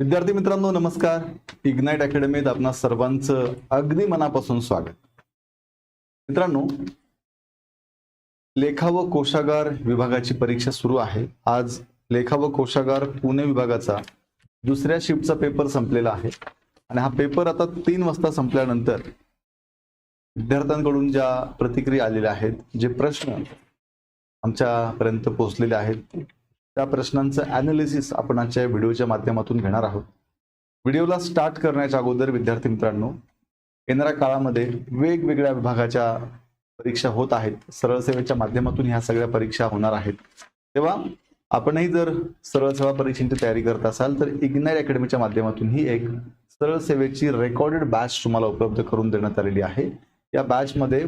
विद्यार्थी मित्रांनो नमस्कार. इग्नाइट अकॅडमीत आपणा सर्वांचं अगदी मनापासून स्वागत. मित्रांनो लेखा व कोशागार विभागाची परीक्षा सुरू आहे. आज लेखा व कोशागार पुणे विभागाचा दुसऱ्या शिफ्टचा पेपर संपलेला आहे. आणि हा पेपर आता तीन वाजता संपल्यानंतर विद्यार्थ्यांकडून ज्या प्रतिक्रिया आलेल्या आहेत जे प्रश्न आमच्यापर्यंत पोहोचलेले आहेत त्या प्रश्नांचं अनालिसिस आपण आजच्या या व्हिडिओच्या माध्यमातून घेणार आहोत. व्हिडिओला स्टार्ट करण्याच्या अगोदर विद्यार्थी मित्रांनो येणाऱ्या काळामध्ये वेगवेगळ्या विभागाच्या परीक्षा होत आहेत. सरळ सेवेच्या माध्यमातून ह्या सगळ्या परीक्षा होणार आहेत. तेव्हा आपणही जर सरळ सेवा परीक्षेची तयारी करत असाल तर इग्नाइट अकॅडमीच्या माध्यमातून ही एक सरळ सेवेची रेकॉर्डेड बॅच तुम्हाला उपलब्ध करून देण्यात आलेली आहे. या बॅचमध्ये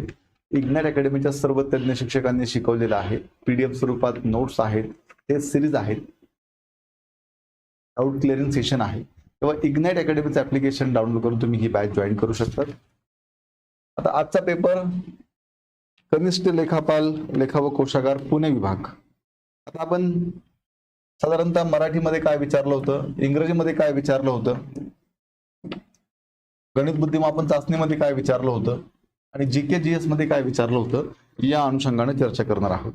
इग्नाइट अकॅडमीच्या सर्व तज्ज्ञ शिक्षकांनी शिकवलेलं आहे. पीडीएफ स्वरूपात नोट्स आहेत. टेस्ट सिरीज आहेत. डाऊट क्लिअरिंग सेशन आहे. तेव्हा इग्नाइट अकॅडमीचं ऍप्लिकेशन डाउनलोड करून तुम्ही ही बॅच जॉईन करू शकता आता आजचा पेपर कनिष्ठ लेखापाल लेखा व कोशागार पुणे विभाग. आता आपण साधारणतः मराठीमध्ये काय विचारलं होतं? इंग्रजीमध्ये काय विचारलं होतं? गणित बुद्धिमापन चाचणीमध्ये काय विचारलं होतं? आणि जी के जी एसमध्ये काय विचारलं होतं? या अनुषंगाने चर्चा करणार आहोत.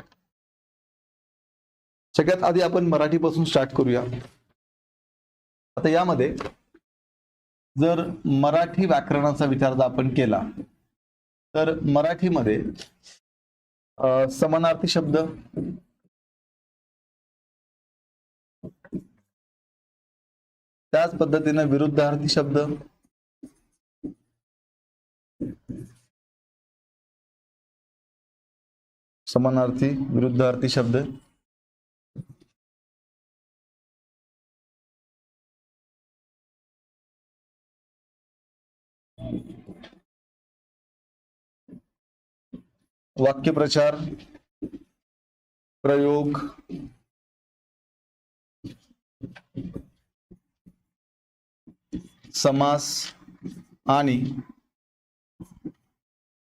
सगळ्यात आधी आपण मराठीपासून स्टार्ट करूया. आता यामध्ये जर मराठी व्याकरणाचा विचार जर आपण केला तर मराठीमध्ये समानार्थी शब्द त्याच पद्धतीने विरुद्धार्थी शब्द समानार्थी विरुद्धार्थी शब्द वाक्यप्रचार प्रयोग समास आणि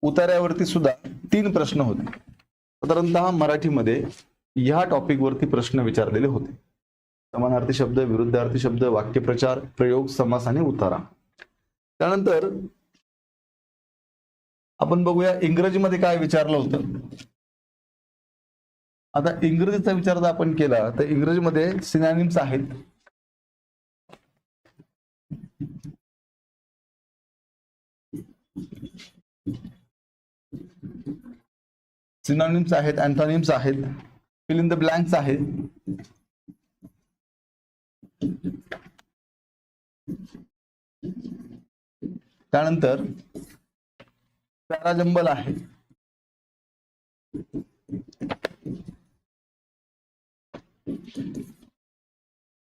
उतार्यावरती सुद्धा तीन प्रश्न होते. साधारणतः मराठीमध्ये ह्या टॉपिकवरती प्रश्न विचारलेले होते. समानार्थी शब्द विरुद्धार्थी शब्द वाक्यप्रचार प्रयोग समास आणि उतारा. त्यानंतर आपण बघूया इंग्रजीमध्ये काय विचारलं होतं. आता इंग्रजीचा विचार जर आपण केला तर इंग्रजीमध्ये सिनॅनिम्स आहेत. सिनॉनिम्स आहेत अँथॉनिम्स आहेत फिल इन द ब्लँक्स आहेत. त्यानंतर पॅराजंबल आहे.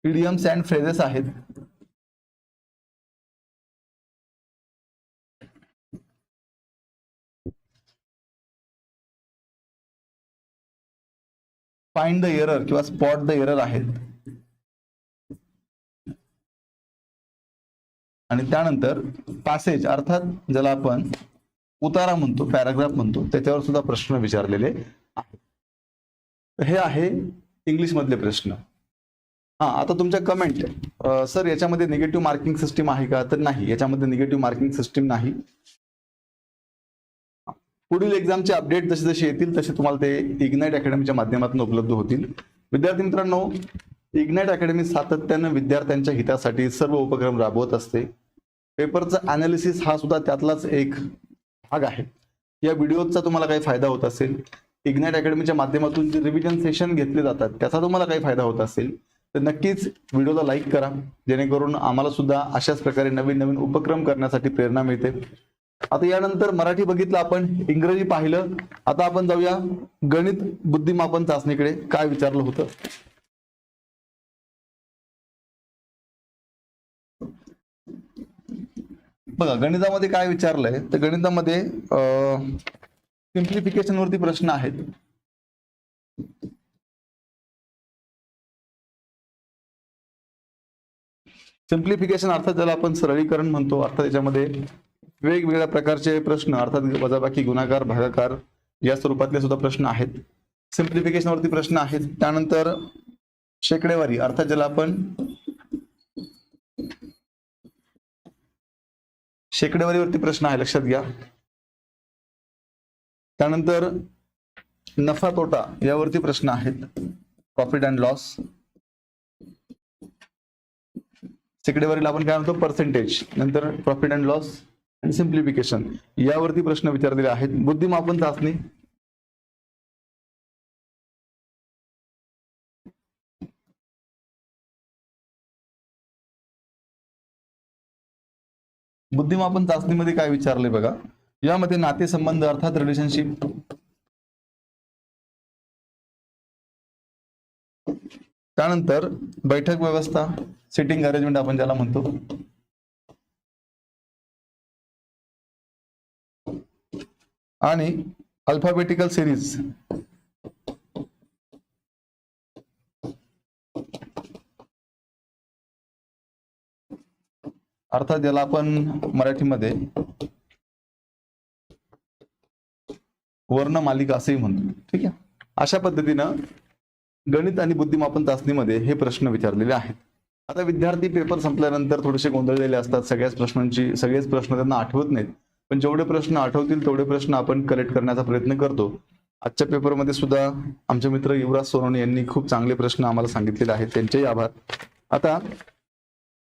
इडियम्स अँड फ्रेजेस आहेत. फाइंड द एरर किंवा स्पॉट द एरर आहेत. आणि त्यानंतर पासेज अर्थात ज्याला आपण उतारा म्हणतो पॅराग्राफ म्हणतो त्याच्यावर सुद्धा प्रश्न विचारलेले आहेत. हे आहे इंग्लिश मधले प्रश्न. हा आता तुमच्या कमेंट सर याच्यामध्ये निगेटिव्ह मार्किंग सिस्टीम आहे का? तर नाही याच्यामध्ये निगेटिव्ह मार्किंग सिस्टीम नाही. पुढील एक्झामचे अपडेट जसे जसे येतील तसे तुम्हाला ते इग्नाइट अकॅडमीच्या माध्यमातून उपलब्ध होतील. विद्यार्थी मित्रांनो इग्नाइट अकॅडमी सातत्यानं विद्यार्थ्यांच्या हितासाठी सर्व उपक्रम राबवत असते. पेपरचा अनालिसिस हा सुद्धा त्यातलाच एक भाग आहे. या व्हिडिओचा तुम्हाला काही फायदा होत असेल. इग्नाइट अकॅडमीच्या माध्यमातून जे रिव्हिजन सेशन घेतले जातात त्याचा तुम्हाला काही फायदा होत असेल. तर नक्कीच व्हिडिओला लाईक करा. जेणेकरून आम्हाला सुद्धा अशाच प्रकारे नवीन नवीन उपक्रम करण्यासाठी प्रेरणा मिळते. आता यानंतर मराठी बघितलं आपण इंग्रजी पाहिलं. आता आपण जाऊया गणित बुद्धिमापन चाचणीकडे. काय विचारलं होतं? बघा गणितामध्ये काय विचारलंय? तर गणितामध्ये सिम्प्लिफिकेशन वरती प्रश्न आहेत. सिम्प्लिफिकेशन अर्थात त्याला आपण सरळीकरण म्हणतो अर्थात त्याच्यामध्ये वेगवेगळ्या प्रकारचे प्रश्न अर्थात वजाबाकी गुणाकार भागाकार या स्वरूपातले सुद्धा प्रश्न आहेत. सिम्प्लिफिकेशन वरती प्रश्न आहेत. त्यानंतर शेकडेवारी अर्थात ज्याला आपण शेकडेवारीवरती प्रश्न आहे लक्षात घ्या. त्यानंतर नफा तोटा यावरती प्रश्न आहेत. प्रॉफिट अँड लॉस शेकडेवारीला आपण काय म्हणतो? पर्सेंटेज नंतर profit and loss and simplification यावरती प्रश्न विचारलेले आहेत. बुद्धिमापन चाचणी बुद्धिमापन चाचणीमध्ये काय विचारले बघा? यामध्ये नातेसंबंध अर्थात रिलेशनशिप त्यानंतर बैठक व्यवस्था सिटिंग अरेंजमेंट आपण ज्याला म्हणतो. आणि अल्फाबेटिकल सिरीज अर्थात याला आपण मराठीमध्ये वर्णमालिका असंही म्हणतो. ठीक आहे? अशा पद्धतीनं गणित आणि बुद्धिमापन चाचणीमध्ये हे प्रश्न विचारलेले आहेत. आता विद्यार्थी पेपर संपल्यानंतर थोडेसे गोंधळलेले असतात. सगळ्याच प्रश्नांची सगळेच प्रश्न त्यांना आठवत नाहीत. पण जेवढे प्रश्न आठवतील तेवढे प्रश्न आपण कलेक्ट करण्याचा प्रयत्न करतो. आजच्या पेपरमध्ये सुद्धा आमचे मित्र युवराज सोनवणे यांनी खूप चांगले प्रश्न आम्हाला सांगितलेले आहेत. त्यांचेही आभार. आता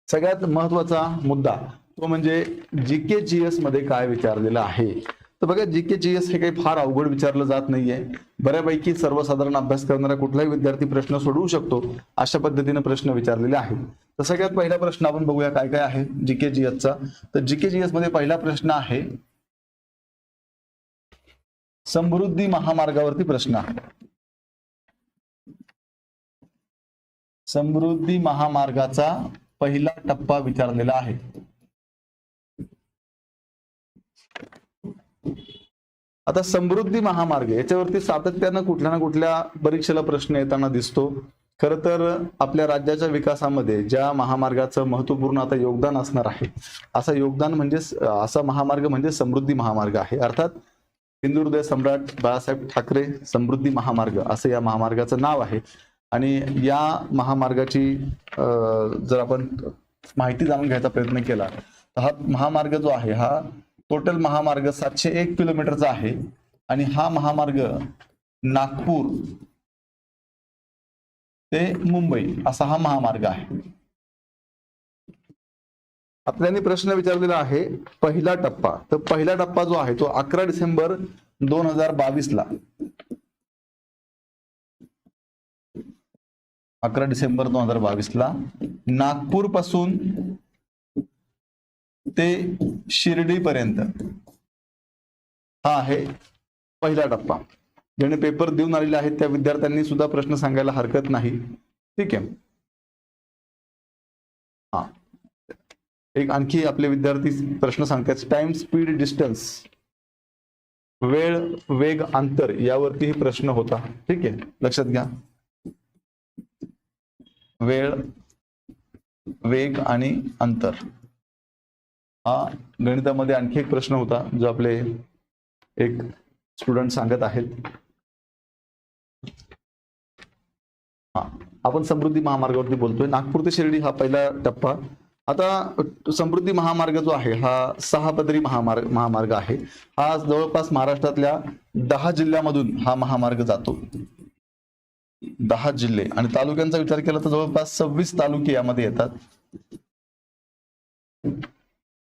सगळ्यात महत्त्वाचा मुद्दा तो म्हणजे जी के जी एसमध्ये काय विचारलेलं आहे? तर बघा जी के जी एस हे काही फार अवघड विचारलं जात नाहीये. बऱ्यापैकी सर्वसाधारण अभ्यास करणारा कुठलाही विद्यार्थी प्रश्न सोडवू शकतो अशा पद्धतीने प्रश्न विचारलेले आहेत. तर सगळ्यात पहिला प्रश्न आपण बघूया काय काय आहे जी के जी एसचा तर जी के जी एसमध्ये पहिला प्रश्न आहे समृद्धी महामार्गावरती प्रश्न. आहे समृद्धी महामार्गाचा पहिला टप्पा विचारलेला आहे. आता समृद्धी महामार्ग याच्यावरती सातत्यानं कुठल्या ना कुठल्या परीक्षेला प्रश्न येताना दिसतो. खर तर आपल्या राज्याच्या विकासामध्ये ज्या महामार्गाचं महत्त्वपूर्ण आता योगदान असणार आहे असं योगदान म्हणजे असा महामार्ग म्हणजे समृद्धी महामार्ग आहे. अर्थात हिंदुहृदय सम्राट बाळासाहेब ठाकरे समृद्धी महामार्ग असं या महामार्गाचं नाव आहे. आणि या महामार्गाची जर आपण माहिती जाणून घ्यायचा प्रयत्न केला तर हा महामार्ग जो आहे हा टोटल महामार्ग सातशे एक किलोमीटरचा आहे. आणि हा महामार्ग नागपूर ते मुंबई असा हा महामार्ग आहे. आपल्याने प्रश्न विचारलेला आहे पहिला टप्पा. तर पहिला टप्पा जो आहे तो अकरा डिसेंबर दोन हजार बावीस ला अकरा डिसेंबर दोन हजार बावीस ला नागपूरपासून ते शिर्डीपर्यंत. हा आहे पहिला टप्पा. ज्याने पेपर देऊन आलेले आहेत त्या विद्यार्थ्यांनी सुद्धा प्रश्न सांगायला हरकत नाही. ठीक आहे. हा. एक आणखी आपले विद्यार्थी प्रश्न सांगतात. टाइम स्पीड डिस्टन्स वेळ वेग अंतर यावरतीही प्रश्न होता. ठीक आहे. लक्षात घ्या. वेळ वेग आणि अंतर. हा गणितामध्ये आणखी एक प्रश्न होता जो आपले एक स्टुडंट सांगत आहेत. हा आपण समृद्धी महामार्गावरती बोलतोय. नागपूर ते शिर्डी हा पहिला टप्पा. आता समृद्धी महामार्ग जो आहे हा सहा पदरी महामार्ग महामार्ग आहे. हा जवळपास महाराष्ट्रातल्या दहा जिल्ह्यामधून हा महामार्ग जातो. दहा जिल्हे. आणि तालुक्यांचा विचार केला तर जवळपास सव्वीस तालुके यामध्ये येतात.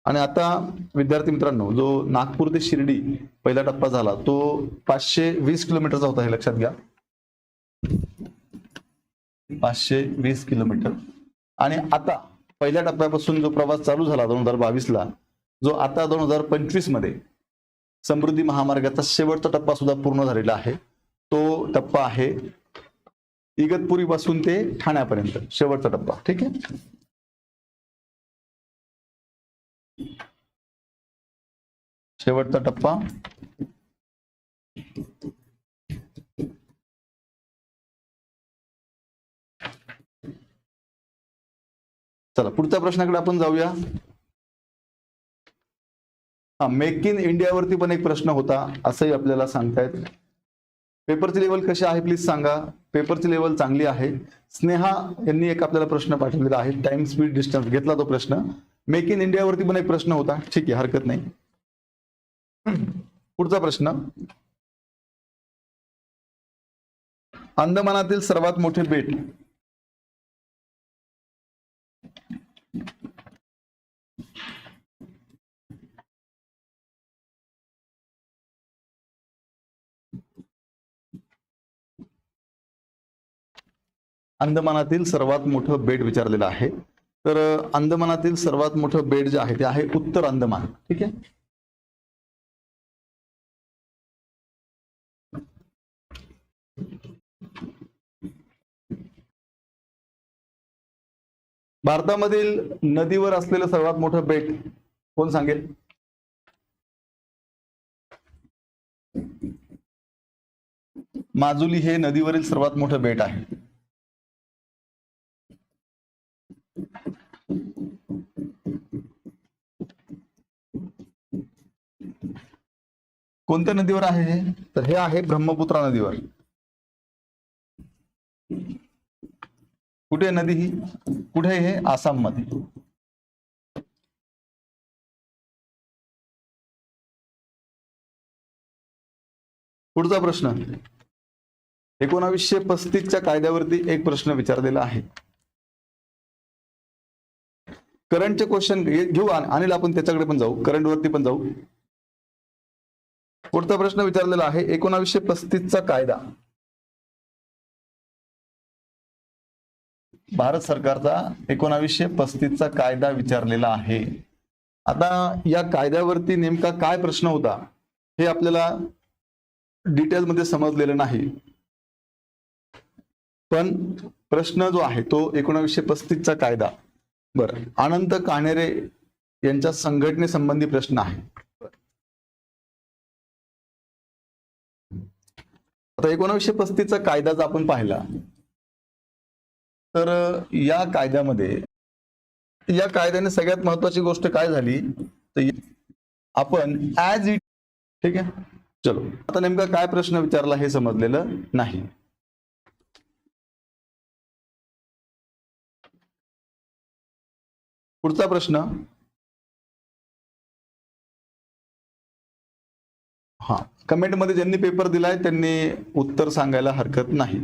आणि आता विद्यार्थी मित्रांनो जो नागपूर ते शिर्डी पहिला टप्पा झाला तो पाचशे वीस किलोमीटरचा होता हे लक्षात घ्या. पाचशे वीस किलोमीटर. आणि आता पहिल्या टप्प्यापासून जो प्रवास चालू झाला दोन हजार बावीस ला जो आता दोन हजार पंचवीसमध्ये समृद्धी महामार्गाचा शेवटचा टप्पा सुद्धा पूर्ण झालेला आहे. तो टप्पा आहे इगतपुरी पासून ते ठाण्यापर्यंत शेवटचा टप्पा. ठीक आहे? शेवटचा टप्पा. चला पुढच्या प्रश्नाकडे आपण जाऊया. हा मेक इन इंडियावरती पण एक प्रश्न होता असंही आपल्याला सांगतायत. पेपरची लेवल कशी आहे प्लीज सांगा. पेपरची लेवल चांगली आहे. स्नेहा यांनी एक आपल्याला प्रश्न पाठवलेला आहे. टाइम स्पीड डिस्टन्स घेतला तो प्रश्न. मेक इन इंडियावरती पण एक प्रश्न होता. ठीक आहे हरकत नाही. पुढचा प्रश्न. अंदमानातील सर्वात मोठे बेट. अंदमानातील सर्वात मोठं बेट विचारलेलं आहे. तर अंदमानातील सर्वात मोठं बेट जे आहे ते आहे उत्तर अंदमान. ठीक आहे? भारतामधील नदीवर असलेलं सर्वात मोठं बेट कोण सांगेल? माजुली हे नदीवरील सर्वात मोठं बेट आहे. कोणत्या नदीवर आहे हे? तर हे आहे ब्रह्मपुत्रा नदीवर. कुठे आहे नदी ही? कुठे हे? आसाममध्ये पुढचा प्रश्न. एकोणावीसशे पस्तीसच्या कायद्यावरती एक प्रश्न विचारलेला आहे. करंटचे क्वेश्चन घेऊ आणि आपण त्याच्याकडे पण जाऊ. करंट वरती पण जाऊ. पुढचा प्रश्न विचारलेला आहे एकोणावीसशे पस्तीसचा कायदा. भारत सरकारचा एकोणावीसशे पस्तीसचा कायदा विचारलेला आहे. आता या कायद्यावरती नेमका काय प्रश्न होता हे आपल्याला डिटेलमध्ये समजलेलं नाही. पण प्रश्न जो आहे तो एकोणावीसशे पस्तीसचा कायदा. बरं अनंत कानेरे यांच्या संघटनेसंबंधी प्रश्न आहे. आता एकोणावीसशे पस्तीसचा कायदा जर आपण पाहिला तर या कायद्यामध्ये या कायद्याने सगळ्यात महत्वाची गोष्ट काय झाली? तर आपण ऍज इट ठीक आहे? चलो. आता नेमका काय प्रश्न विचारला हे समजलेलं नाही. पुढचा प्रश्न कमेंटमध्ये ज्यांनी पेपर दिलाय त्यांनी उत्तर सांगायला हरकत नाही.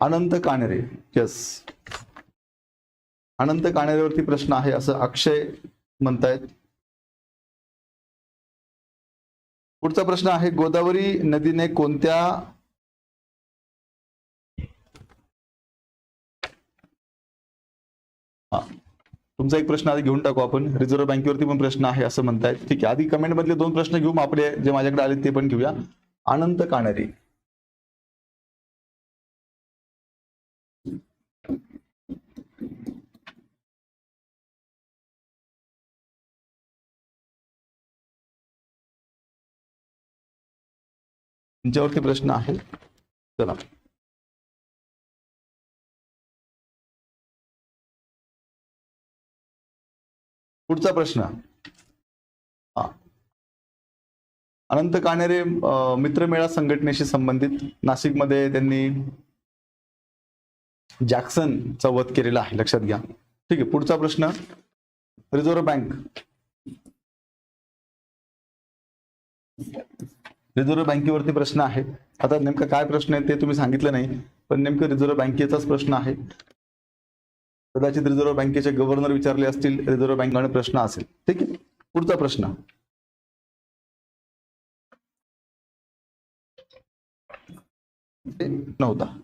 अनंत काणेरे यस अनंत कानेरेवरती प्रश्न आहे असं अक्षय म्हणतायत. पुढचा प्रश्न आहे गोदावरी नदीने कोणत्या हा. तुमचा एक प्रश्न आधी घेऊन टाकू आपण. रिझर्व्ह बँकेवरती पण प्रश्न आहे असं म्हणतायत. ठीक आहे आधी कमेंट मधले दोन प्रश्न घेऊ आपले जे माझ्याकडे आले ते पण घेऊया. अनंत काणेरे तुमच्यावरती प्रश्न आहे. चला. पुढचा प्रश्न. अनंत कानेरे मित्रमेळा संघटनेशी संबंधित नाशिकमध्ये त्यांनी जॅक्सनचा वध केलेला आहे लक्षात घ्या. ठीक आहे पुढचा प्रश्न. Reserve bank. रिझर्व्ह बँकेवरती प्रश्न आहे. आता नेमका काय प्रश्न आहे ते तुम्ही सांगितलं नाही पण नेमकं रिझर्व्ह बँकेचाच प्रश्न आहे. कदाचित रिझर्व्ह बँकेचे गव्हर्नर विचारले असतील रिझर्व्ह बँकेने प्रश्न असेल. ठीक आहे? पुढचा प्रश्न. नव्हता.